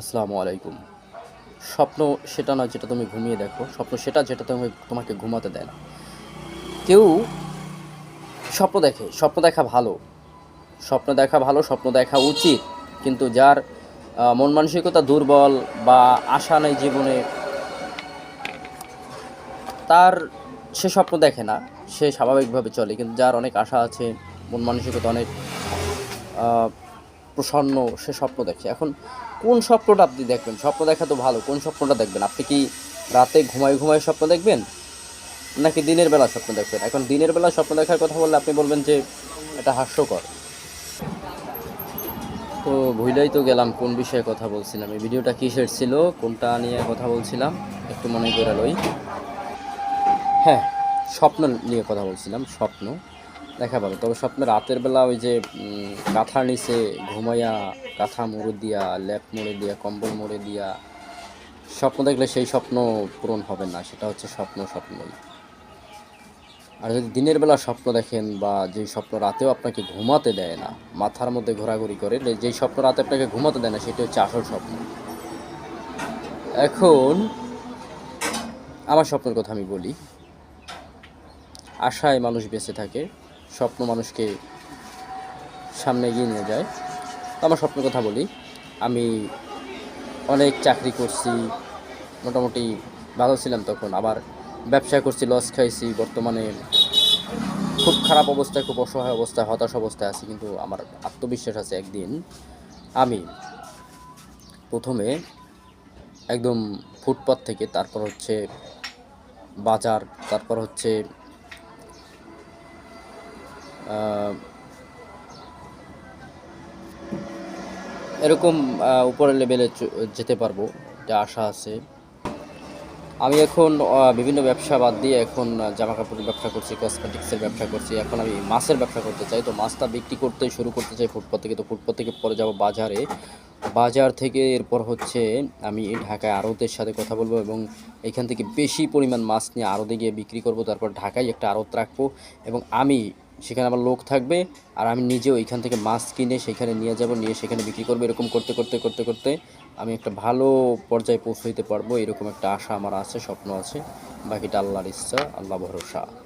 আসসালামু আলাইকুম। স্বপ্ন সেটা না যেটা তুমি ঘুমিয়ে দেখো, স্বপ্ন সেটা যেটা তুমি, তোমাকে ঘুমাতে দেয় না। কেউ স্বপ্ন দেখে, স্বপ্ন দেখা ভালো। স্বপ্ন দেখা ভালো, স্বপ্ন দেখা উচিত। কিন্তু যার মন মানসিকতা দুর্বল বা আশা নেই জীবনে, তার সে স্বপ্ন দেখে না, সে স্বাভাবিকভাবে চলে। কিন্তু যার অনেক আশা আছে, মন মানসিকতা অনেক প্রসন্ন, সে স্বপ্ন দেখে। এখন কোন স্বপ্নটা আপনি দেখবেন? স্বপ্ন দেখা তো ভালো, কোন স্বপ্নটা দেখবেন? আপনি কি রাতে ঘুমাই ঘুমাই স্বপ্ন দেখবেন? নাকি দিনের বেলা স্বপ্ন দেখবেন? এখন দিনের বেলা স্বপ্ন দেখার কথা বললে আপনি বলবেন যে এটা হাস্যকর। তো ভুলেই তো গেলাম, কোন বিষয়ে কথা বলছিলাম? এই ভিডিওটা কিসের ছিল? কোনটা নিয়ে কথা বলছিলাম? একটু মনে করে লই। হ্যাঁ স্বপ্ন নিয়ে কথা বলছিলাম, স্বপ্ন। দেখা ভালো। তবে স্বপ্ন রাতের বেলা ওই যে কাঁথার নিচে ঘুমাইয়া, কাঁথা মুড়ে দিয়া ল্যাপ মুড়ে দিয়া, কম্বল মুড়ে দিয়া, স্বপ্ন দেখলে সেই স্বপ্ন পূরণ হবে না। সেটা হচ্ছে স্বপ্ন স্বপ্নই। আর যদি দিনের বেলা স্বপ্ন দেখেন বা যেই স্বপ্ন রাতেও আপনাকে ঘুমাতে দেয় না, মাথার মধ্যে ঘোরাঘুরি করে যেই স্বপ্ন রাতে আপনাকে ঘুমাতে দেয় না, সেটা হচ্ছে আসল স্বপ্ন। এখন আমার স্বপ্নের কথা আমি বলি। আশায় মানুষ বেঁচে থাকে। স্বপ্ন মানুষকে সামনে এগিয়ে নিয়ে যায়। তো আমার স্বপ্নের কথা বলি। আমি অনেক চাকরি করছি, মোটামুটি ভালো ছিলাম তখন। আবার ব্যবসা করছি লস খাইছি। বর্তমানে খুব খারাপ অবস্থায়, খুব অসহায় অবস্থায়, হতাশ অবস্থায় আছি। কিন্তু আমার আত্মবিশ্বাস আছে একদিন আমি প্রথমে একদম ফুটপাথ থেকে, তারপর হচ্ছে বাজার, তারপর হচ্ছে এরকম উপরের লেভেলে যেতে পারব এটা আশা আছে। আমি এখন বিভিন্ন ব্যবসা বাদ দিয়ে এখন জামা কাপড়ের ব্যবসা করছি কসমেটিক্সের ব্যবসা করছি। এখন আমি মাছের ব্যবসা করতে চাই, তো মাছটা বিক্রি করতে শুরু করতে চাই ফুটপাথ থেকে। তো ফুটপাথ থেকে পরে যাব বাজারে। বাজার থেকে এরপর হচ্ছে আমি ঢাকায় আড়তের সাথে কথা বলব এবং এখান থেকে বেশি পরিমাণ মাছ নিয়ে আড়তে গিয়ে বিক্রি করব। তারপর ঢাকায় একটা আড়ত রাখব এবং আমি সেখানে আমার লোক থাকবে, আর আমি নিজে ওইখান থেকে মাছ কিনে সেখানে নিয়ে যাব, নিয়ে সেখানে বিক্রি করব, এরকম করতে করতে করতে করতে আমি একটা ভালো পর্যায়ে পৌঁছাইতে পারব, এরকম একটা আশা আমার আছে, স্বপ্ন আছে। বাকিটা আল্লাহর ইচ্ছা, আল্লাহ ভরসা।